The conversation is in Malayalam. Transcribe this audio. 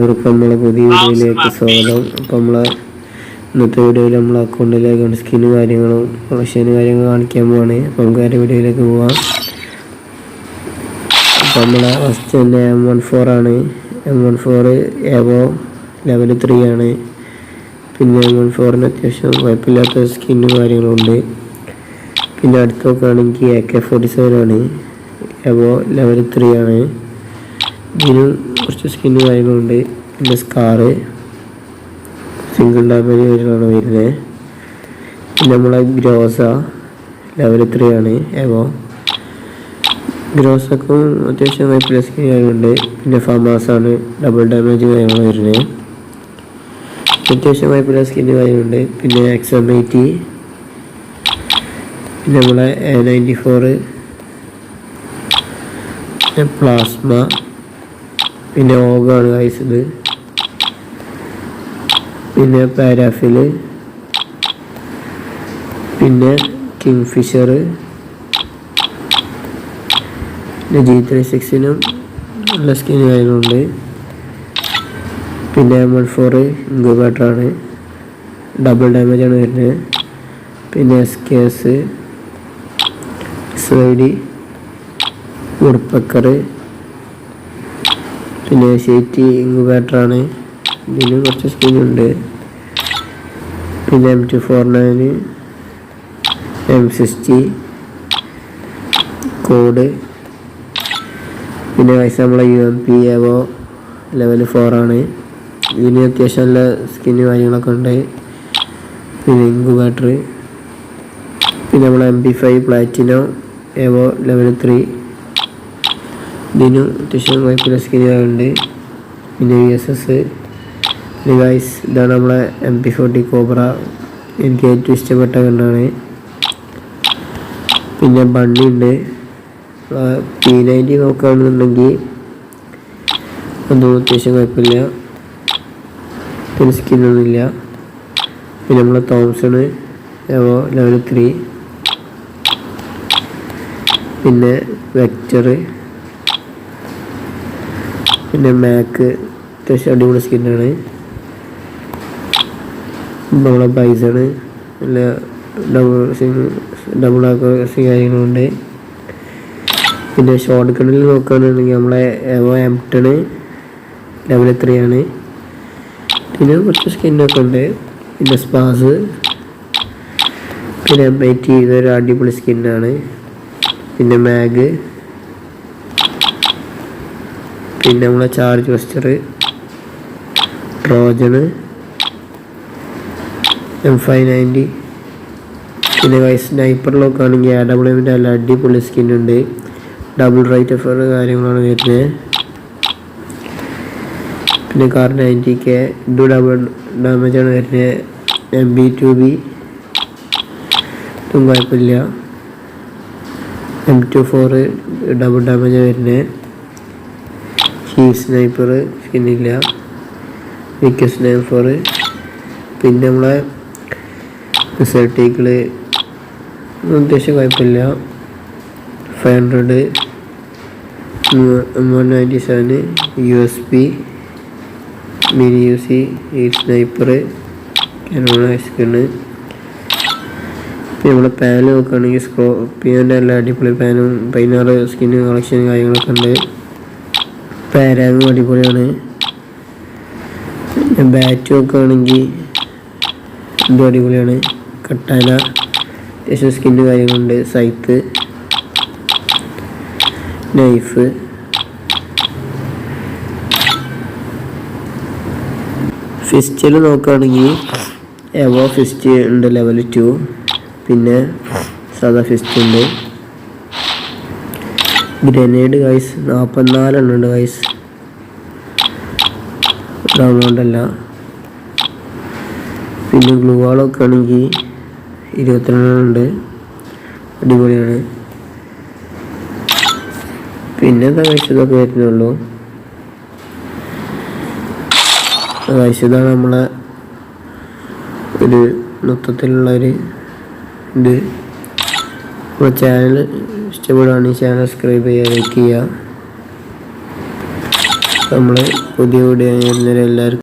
നമ്മളെ പുതിയ വീഡിയോയിലേക്ക് സ്വാഗതം. അപ്പം നമ്മളെ ഇന്നത്തെ വീഡിയോയിൽ നമ്മളെ അക്കൗണ്ടിലേക്ക് സ്കിന്നും കാര്യങ്ങളും കളക്ഷനും കാര്യങ്ങളും കാണിക്കാൻ പോവാണ്. അപ്പം നമുക്ക് വേറെ വീഡിയോയിലേക്ക് പോവാം. അപ്പം നമ്മളെ ഫസ്റ്റ് തന്നെ എം വൺ ഫോർ ആണ്. M one four evo level three ആണ്. പിന്നെ എം വൺ ഫോറിന് അത്യാവശ്യം കുഴപ്പമില്ലാത്ത സ്കിന്നും കാര്യങ്ങളും ഉണ്ട്. പിന്നെ അടുത്ത് നോക്കുകയാണെങ്കിൽ എ കെ ഫോർട്ടി സെവൻ ആണ്. എവോ ലെവൽ ത്രീ ആണ്. ഇതിന് കുറച്ച് സ്കിന്ന് കാര്യങ്ങളുണ്ട് പിന്നെ സ്കാറ് സിംഗിൾ ഡാമേജ് കാര്യങ്ങളാണ് വരുന്നത്. പിന്നെ നമ്മളെ ഗ്രോസ ലെവൽ ത്രീ ആണ്. ഏവോ ഗ്രോസക്കും അത്യാവശ്യം പ്ലസ് സ്കിൻ കാര്യങ്ങളുണ്ട് പിന്നെ ഫമാസാണ് ഡബിൾ ഡാമേജ് കാര്യങ്ങൾ വരുന്നത്. അത്യാവശ്യം കുഴപ്പമില്ല സ്കിന്ന് കാര്യങ്ങളുണ്ട് പിന്നെ എക്സ് എം എയ്റ്റി പിന്നെ നമ്മളെ എ നയന്റി ഫോറ് പ്ലാസ്മ പിന്നെ ഓഗാണ് ഗൈസ് ഇത്. പിന്നെ പാരാഫിൽ പിന്നെ കിങ് ഫിഷർ പിന്നെ ജി ത്രീ സിക്സിനും നല്ല സ്കിൻ കാര്യങ്ങളുണ്ട് പിന്നെ എം വൺ ഫോർ ഇൻക്യുബേറ്ററാണ്. ഡബിൾ ഡാമേജ് ആണ് വരുന്നത്. പിന്നെ എസ് കെ എസ് സ്വൈഡി ഉടുപ്പക്കറ്. പിന്നെ ഷീറ്റ് ഇൻക്യുബേറ്ററാണ് ഇതിന് കുറച്ച് സ്പീഡുണ്ട് പിന്നെ M two four nine M sixty code പിന്നെ വയസ്സ് നമ്മളെ U M P evo level ഫോറാണ് ഇതിന് അത്യാവശ്യം നല്ല സ്കിന്ന് കാര്യങ്ങളൊക്കെ ഉണ്ട്. പിന്നെ ഇൻക്യുബേറ്റർ പിന്നെ നമ്മളെ M P five പ്ലാറ്റിനോ evo level three ഇതിനും അത്യാവശ്യം കുഴപ്പമില്ല സ്കിന്നുകളുണ്ട് പിന്നെ വി എസ് എസ് പിന്നെ ഇതാണ് നമ്മളെ എം പി ഫോർട്ടി കോബ്ര എനിക്ക് ഏറ്റവും ഇഷ്ടപ്പെട്ട കണ്ടാണ്. പിന്നെ ബണ്ണി ഉണ്ട്. പി നയന്റി നോക്കുകയാണെന്നുണ്ടെങ്കിൽ ഒന്നും അത്യാവശ്യം കുഴപ്പമില്ല. പിന്നെ സ്കിന്നൊന്നുമില്ല പിന്നെ നമ്മളെ തോംസണ് ലെവൽ ത്രീ പിന്നെ വെക്ടർ പിന്നെ മാക്ക് അത്യാവശ്യം അടിപൊളി സ്കിന്നാണ് നമ്മളെ പൈസയാണ് നല്ല ഡബിൾ ഡബിൾ ആക്കി കാര്യങ്ങളുണ്ട് പിന്നെ ഷോർട്ട് കണ്ണിൽ നോക്കുകയാണെന്നുണ്ടെങ്കിൽ നമ്മളെ എവോ എംടണ് ലെവൽ ത്രീ ആണ് പിന്നെ കുറച്ച് സ്കിന്നൊക്കെ ഉണ്ട്. പിന്നെ സ്പാസ് പിന്നെ എം ഐ ടി ഇതൊരു അടിപൊളി സ്കിന്നാണ് പിന്നെ മാഗ് പിന്നെ നമ്മളെ charge buster Trojan M five ninety പിന്നെ വൈസ് സ്നൈപ്പറിലൊക്കെ ആണെങ്കിൽ ആ ഡബിൾ എമ്മിന്റെ നല്ല അടിപൊളി ഉണ്ട്. ഡബിൾ റൈറ്റ് എഫർ കാര്യങ്ങളാണ് വരുന്നത്. പിന്നെ കാർ നയന്റി കെ ഡു ഡബിൾ ഡാമേജാണ് വരുന്നത്. എം ബി ടു ബി ഇതും കുഴപ്പമില്ല. എം ടു ഫോർ ഡബിൾ ഡാമേജാണ് വരുന്നത്. ഹീവ് സ്നൈപ്പർ സ്കിന്നില്ല വിക്ക സ്നൈപ്പർ പിന്നെ നമ്മളെ സെർട്ടിക്കിൾ അത്യാവശ്യം കുഴപ്പമില്ല. Five hundred one ninety seven U S P mini U C ഈ സ്നൈപ്പർ കനോണ സ്കിന്ന് പിന്നെ നമ്മുടെ പാൻ നോക്കുകയാണെങ്കിൽ സ്കോപ്പിയോന്റെ എല്ലാ അടിപൊളി പാനും പതിനാറ് സ്കിന്നും കളക്ഷനും കാര്യങ്ങളൊക്കെ ഉണ്ട്. പാരാഗും അടിപൊളിയാണ്. ബാറ്റ് നോക്കുകയാണെങ്കിൽ ഇതും അടിപൊളിയാണ്. കട്ടാന അത്യാവശ്യം സ്കിന്ന് കാര്യങ്ങളുണ്ട്. സൈത്ത് നൈഫ് ഫിസ്റ്റിൽ നോക്കുകയാണെങ്കിൽ എവോ ഫിസ്റ്റ് ഉണ്ട് ലെവൽ ടു പിന്നെ സാധാ ഫിസ്റ്റ് ഉണ്ട്. ഗ്രനേഡ് ഗൈസ് നാൽപ്പത്തിനാലെണ്ണം ഉണ്ട് ഗൈസ് ഡൗൺലോഡല്ല പിന്നെ ഗ്ലൂവാളൊക്കെ ആണെങ്കിൽ ഇരുപത്തിരണ്ടെണ്ണം ഉണ്ട് അടിപൊളിയാണ്. പിന്നെ എന്താ കഴിച്ചതൊക്കെ വരുന്നുള്ളൂ കഴിച്ചതാണ് നമ്മളെ ഒരു മൊത്തത്തിലുള്ള ഒരു ഇത്. നമ്മുടെ ചാനൽ ഇഷ്ടപ്പെടുകയാണെങ്കിൽ ചാനൽ സബ്സ്ക്രൈബ് ചെയ്യുക ലൈക്ക് ചെയ്യുക. നമ്മൾ പുതിയ വീഡിയോ എല്ലാവർക്കും